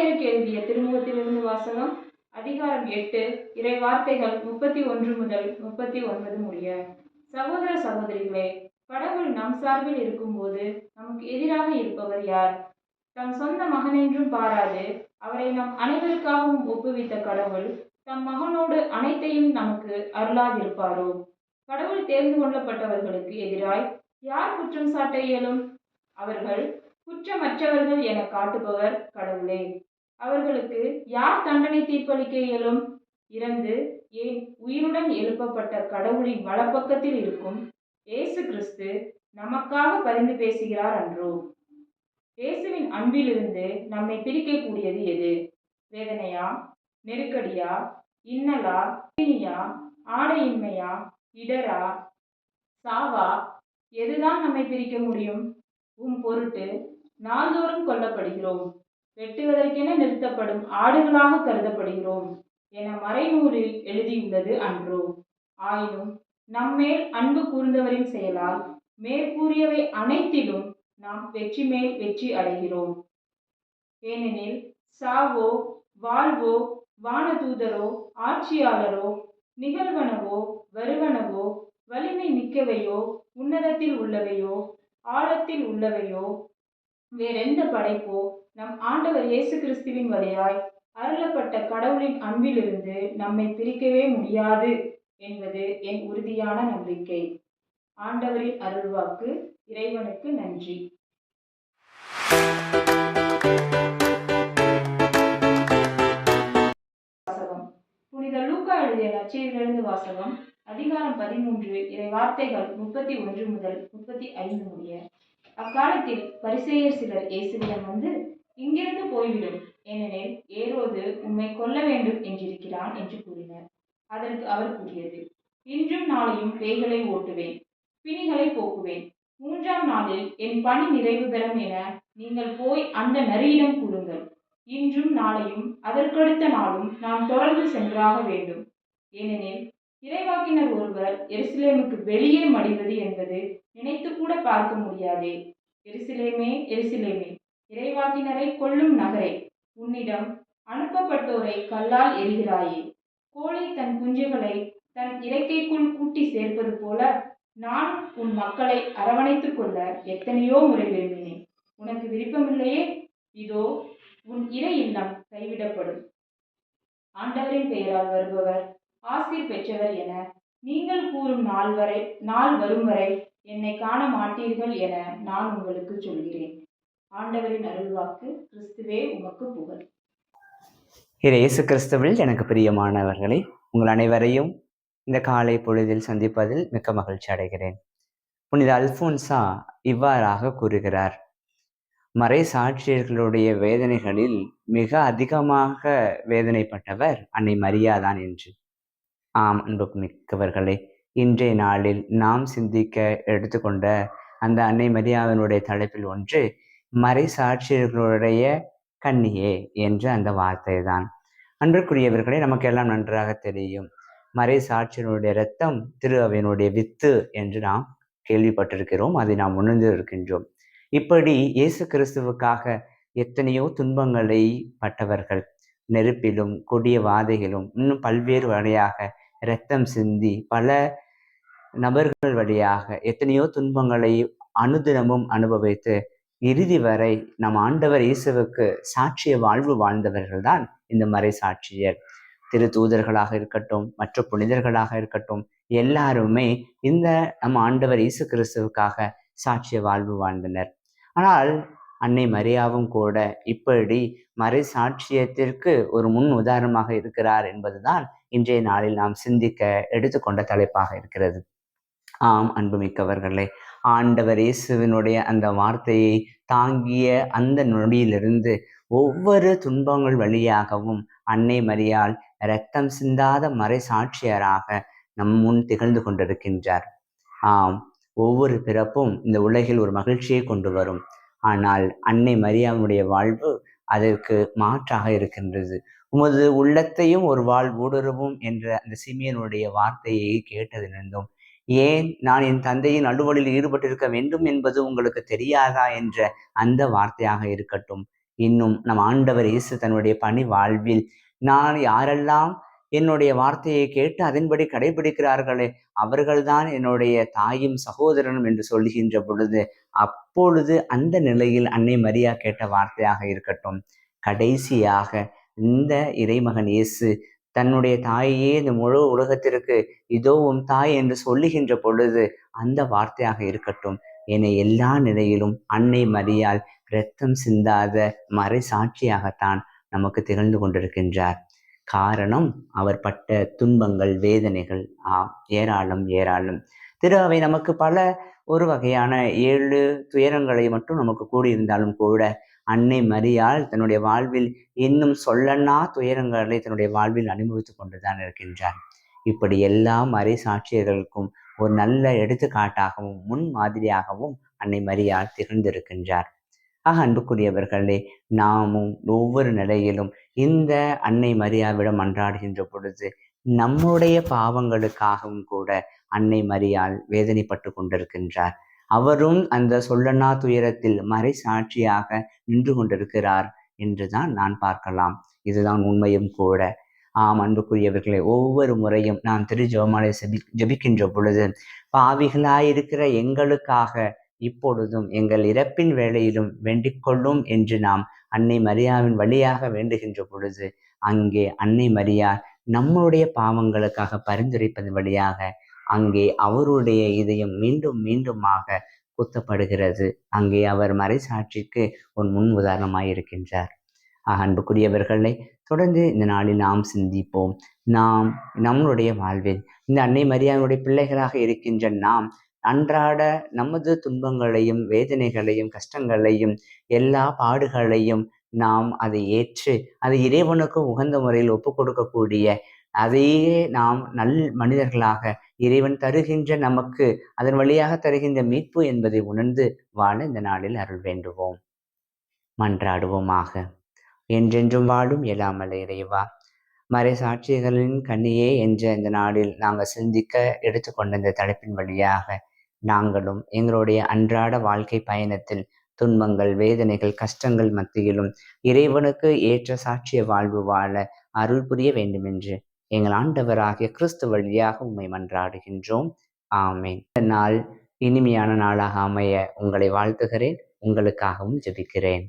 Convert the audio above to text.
எபிரேயருக்கு எழுதிய திருமுகத்திலிருந்து வாசகம் அதிகாரம் எட்டு இறை வார்த்தைகள் முப்பத்தி ஒன்று முதல் முப்பத்தி ஒன்பது முடிய சகோதர சகோதரிகளே கடவுள் நம் சார்பில் இருக்கும்போது நமக்கு எதிராக இருப்பவர் யார்? தம் சொந்த மகனென்றும் பாராது அவரை நம் அனைவருக்காகவும் ஒப்புவித்த கடவுள் தம் மகனோடு அனைத்தையும் நமக்கு அருளாதிருப்பாரோ? கடவுள் தேர்ந்து கொள்ளப்பட்டவர்களுக்கு எதிராய் யார் குற்றம் சாட்ட இயலும்? அவர்கள் குற்றமற்றவர்கள் என காட்டுபவர் கடவுளே. அவர்களுக்கு யார் தண்டனை தீர்ப்பளிக்க இயலும்? இறந்து ஏன் உயிருடன் எழுப்பப்பட்ட கடவுளின் வலப்பக்கத்தில் இருக்கும்? இயேசு கிறிஸ்து நமக்காக பரிந்து பேசுகிறார் அன்றோ? இயேசுவின் அன்பிலிருந்து நம்மை பிரிக்கக்கூடியது எது? வேதனையா? நெருக்கடியா? இன்னலா? பிணியா ஆடையின்மையா? இடரா? சாவா? எதுதான் நம்மை பிரிக்க முடியும்? உம் பொருட்டு நாள்தோறும் கொல்லப்படுகிறோம். வெட்டுவதற்கென நிறுத்தப்படும் ஆடுகளாக கருதப்படுகிறோம் என மறைநூலில் எழுதியுள்ளது அன்றோ. ஆயினும் நம்மேல் அன்பு கூர்ந்தவரின் செயலால் மேற்கூறியவை அனைத்திலும் நாம் வெற்றி மேல் வெற்றி அடைகிறோம். ஏனெனில் சாவோ வாழ்வோ வானதூதரோ ஆட்சியாளரோ நிகழ்வனவோ வருவனவோ வலிமை மிக்கவையோ உன்னதத்தில் உள்ளவையோ ஆழத்தில் உள்ளவையோ வேறெந்த படைப்போ நம் ஆண்டவர் இயேசு கிறிஸ்துவின் வழியாய் அருளப்பட்ட கடவுளின் அன்பிலிருந்து நம்மை பிரிக்கவே முடியாது என்பது என் உறுதியான நம்பிக்கை. ஆண்டவரின் அருள்வாக்கு இறைவனுக்கு நன்றி. புனித லூக்கா எழுதிய நற்செய்தியிலிருந்து வாசகம் அதிகாரம் பதிமூன்று இறை வார்த்தைகள் முப்பத்தி ஒன்று முதல் முப்பத்தி ஐந்து முடிய. அக்காலத்தில் பரிசேயர் சிலர் இயேசுவிடம் வந்து இங்கிருந்து போய்விடும். ஏனெனில் ஏரோது உம்மை கொல்ல வேண்டும் என்றிருக்கிறான் என்று கூறினர். அதற்கு அவர் கூறியது இன்றும் நாளையும் பேய்களை ஓட்டுவேன் பிணிகளை போக்குவேன். மூன்றாம் நாளில் என் பணி நிறைவு பெறும் என நீங்கள் போய் அந்த நரியிடம் கூறுங்கள். இன்றும் நாளையும் அதற்கடுத்த நாளும் நான் தொடர்ந்து சென்றாக வேண்டும். ஏனெனில் இறைவாக்கினர் ஒருவர் எருசலேமுக்கு வெளியே மடிவது என்பது நினைத்து கூட பார்க்க முடியாதே. எரிசிலேமே எரிசிலேமே. இறைவாக்கினரை கொல்லும் நகரே உன்னிடம் அனுப்பப்பட்டோரை கல்லால் எரிகிறாயே. கோழி தன் குஞ்சுகளை தன் இறக்கைக்குள் கூட்டி சேர்ப்பது போல நான் உன் மக்களை அரவணைத்துக் கொள்ள எத்தனையோ முறை விரும்பினேன். உனக்கு விருப்பமில்லையே? இதோ உன் இறை இல்லம் கைவிடப்படும். ஆண்டவரின் பெயரால் வருபவர் ஆசிர் பெற்றவர் என நீங்கள் கூறும் நாள் வரை நாள் வரும் வரை என்னை காண மாட்டீர்கள் என நான் உங்களுக்கு சொல்கிறேன். ஆண்டவரின் அருள்வாக்கு கிறிஸ்துவே உமக்கு புகழ். இது இயேசு கிறிஸ்துவில் எனக்கு பிரியமானவர்களே உங்கள் அனைவரையும் இந்த காலை பொழுதில் சந்திப்பதில் மிக்க மகிழ்ச்சி அடைகிறேன். புனித அல்போன்சா இவ்வாறாக கூறுகிறார் மறை சாட்சியர்களுடைய வேதனைகளில் மிக அதிகமாக வேதனைப்பட்டவர் அன்னை மரியாதான் என்று. ஆம் அன்புக்கு மிக்கவர்களே இன்றைய நாளில் நாம் சிந்திக்க எடுத்துக்கொண்ட அந்த அன்னை மரியாதனுடைய தலைப்பில் ஒன்று மறை சாட்சியர்களுடைய கண்ணியே என்ற அந்த வார்த்தை தான் அன்பிற்குரியவர்களே நமக்கெல்லாம் நன்றாக தெரியும். மறை சாட்சியனுடைய ரத்தம் திரு அவையினுடைய வித்து என்று நாம் கேள்விப்பட்டிருக்கிறோம். அதை நாம் உணர்ந்து இருக்கின்றோம். இப்படி இயேசு கிறிஸ்துவுக்காக எத்தனையோ துன்பங்களை பட்டவர்கள் நெருப்பிலும் கொடிய வாதைகளும் இன்னும் பல்வேறு வகையாக ரத்தம் சிந்தி பல நபர்கள் வழியாக எத்தனையோ துன்பங்களை அனுதினமும் அனுபவித்து இறுதி வரை நம் ஆண்டவர் இயேசுவுக்கு சாட்சிய வாழ்வு வாழ்ந்தவர்கள் தான் இந்த மறை சாட்சியர். திரு தூதர்களாக இருக்கட்டும் மற்ற புனிதர்களாக இருக்கட்டும் எல்லாருமே இந்த நம் ஆண்டவர் இயேசு கிறிஸ்துவுக்காக சாட்சிய வாழ்வு வாழ்ந்தனர். ஆனால் அன்னை மரியாவும் கூட இப்படி மறை சாட்சியத்திற்கு ஒரு முன் உதாரணமாக இருக்கிறார் என்பதுதான் இன்றைய நாளில் நாம் சிந்திக்க எடுத்துக்கொண்ட தலைப்பாக இருக்கிறது. ஆம் அன்புமிக்கவர்களே ஆண்டவர் இயேசுவினுடைய அந்த வார்த்தையை தாங்கிய அந்த நொடியிலிருந்து ஒவ்வொரு துன்பங்கள் வழியாகவும் அன்னை மரியால் இரத்தம் சிந்தாத மறை சாட்சியராக நம் முன் திகழ்ந்து கொண்டிருக்கின்றார். ஆம் ஒவ்வொரு பிறப்பும் இந்த உலகில் ஒரு மகிழ்ச்சியை கொண்டு வரும். ஆனால் அன்னை மரியாவுடைய வாழ்வு அதற்கு மாற்றாக இருக்கின்றது. உமது உள்ளத்தையும் ஒரு வாழ் ஊடுருவும் என்ற அந்த சிமியனுடைய வார்த்தையை கேட்டதிலிருந்தும் ஏன் நான் என் தந்தையின் அலுவலில் ஈடுபட்டிருக்க வேண்டும் என்பது உங்களுக்கு தெரியாதா என்ற அந்த வார்த்தையாக இருக்கட்டும். இன்னும் நம் ஆண்டவர் இயேசு தன்னுடைய பணி வாழ்வில் நான் யாரெல்லாம் என்னுடைய வார்த்தையை கேட்டு அதன்படி கடைபிடிக்கிறார்களே அவர்கள்தான் என்னுடைய தாயும் சகோதரனும் என்று சொல்லுகின்ற பொழுது அப்பொழுது அந்த நிலையில் அன்னை மரியா கேட்ட வார்த்தையாக இருக்கட்டும். கடைசியாக இந்த இறைமகன் இயேசு தன்னுடைய தாயையே இந்த முழு உலகத்திற்கு இதோ தாய் என்று சொல்லுகின்ற பொழுது அந்த வார்த்தையாக இருக்கட்டும். என்னை எல்லா நிலையிலும் அன்னை மரியால் இரத்தம் சிந்தாத மறை சாட்சியாகத்தான் நமக்கு திகழ்ந்து கொண்டிருக்கின்றார். காரணம் அவர் பட்ட துன்பங்கள் வேதனைகள். ஆ ஏராளம் ஏராளம். திரு அவை நமக்கு பல ஒரு வகையான ஏழு துயரங்களை மட்டும் நமக்கு கூடியிருந்தாலும் கூட அன்னை மரியாள் தன்னுடைய வாழ்வில் இன்னும் சொல்லனா துயரங்களை தன்னுடைய வாழ்வில் அனுபவித்துக் கொண்டுதான் இருக்கின்றார். இப்படி எல்லா மறை சாட்சியர்களுக்கும் ஒரு நல்ல எடுத்துக்காட்டாகவும் முன் மாதிரியாகவும் அன்னை மரியாள் திகழ்ந்திருக்கின்றார். ஆக அன்புக்குரியவர்களே நாமும் ஒவ்வொரு நிலையிலும் இந்த அன்னை மரியாவிடம் அன்றாடுகின்ற பொழுது நம்முடைய பாவங்களுக்காகவும் கூட அன்னை மரியால் வேதனைப்பட்டு கொண்டிருக்கின்றார். அவரும் அந்த சொல்லனா துயரத்தில் மறை சாட்சியாக நின்று கொண்டிருக்கிறார் என்றுதான் நான் பார்க்கலாம். இதுதான் உண்மையும் கூட. ஆம் அன்புக்குரியவர்களே ஒவ்வொரு முறையும் நாம் திரு ஜெபமாலை ஜெபி ஜெபிக்கின்ற பொழுது பாவிகளாயிருக்கிற எங்களுக்காக இப்பொழுதும் எங்கள் இறப்பின் வேளையிலும் வேண்டிக் கொள்ளும் என்று நாம் அன்னை மரியாவின் வழியாக வேண்டுகின்ற பொழுது அங்கே அன்னை மரியா நம்மளுடைய பாவங்களுக்காக பரிந்துரைப்பதன் வழியாக அங்கே அவருடைய இதயம் மீண்டும் மீண்டுமாக குத்தப்படுகிறது. அங்கே அவர் மறைசாட்சிக்கு ஒரு முன் உதாரணமாய் இருக்கின்றார் அன்புக்குரியவர்களை தொடர்ந்து இந்த நாளில் நாம் சிந்திப்போம். நாம் நம்மளுடைய வாழ்வில் இந்த அன்னை மரியாதையுடைய பிள்ளைகளாக இருக்கின்ற நாம் அன்றாட நமது துன்பங்களையும் வேதனைகளையும் கஷ்டங்களையும் எல்லா பாடுகளையும் நாம் அதை ஏற்று அதை இறைவனுக்கு உகந்த முறையில் ஒப்பு கொடுக்கக்கூடிய அதையே நாம் நல் மனிதர்களாக இறைவன் தருகின்ற நமக்கு அதன் வழியாக தருகின்ற மீட்பு என்பதை உணர்ந்து வாழ இந்த நாளில் அருள் வேண்டுவோம். மன்றாடுவோமாக. என்றென்றும் வாழும் இயலாமலை இறைவா. மறை சாட்சிகளின் கண்ணியே என்ற இந்த நாளில் நாங்கள் சிந்திக்க எடுத்துக்கொண்ட இந்த தலைப்பின் வழியாக நாங்களும் எங்களுடைய அன்றாட வாழ்க்கை பயணத்தில் துன்பங்கள் வேதனைகள் கஷ்டங்கள் மத்தியிலும் இறைவனுக்கு ஏற்ற சாட்சிய வாழ்வு வாழ அருள் புரிய வேண்டுமென்று எங்கள் ஆண்டவராகிய கிறிஸ்து வழியாக உண்மை மன்றாடுகின்றோம். ஆமேன். இந்த நாள் இனிமையான நாளாக அமைய உங்களை வாழ்த்துகிறேன். உங்களுக்காகவும் ஜெபிக்கிறேன்.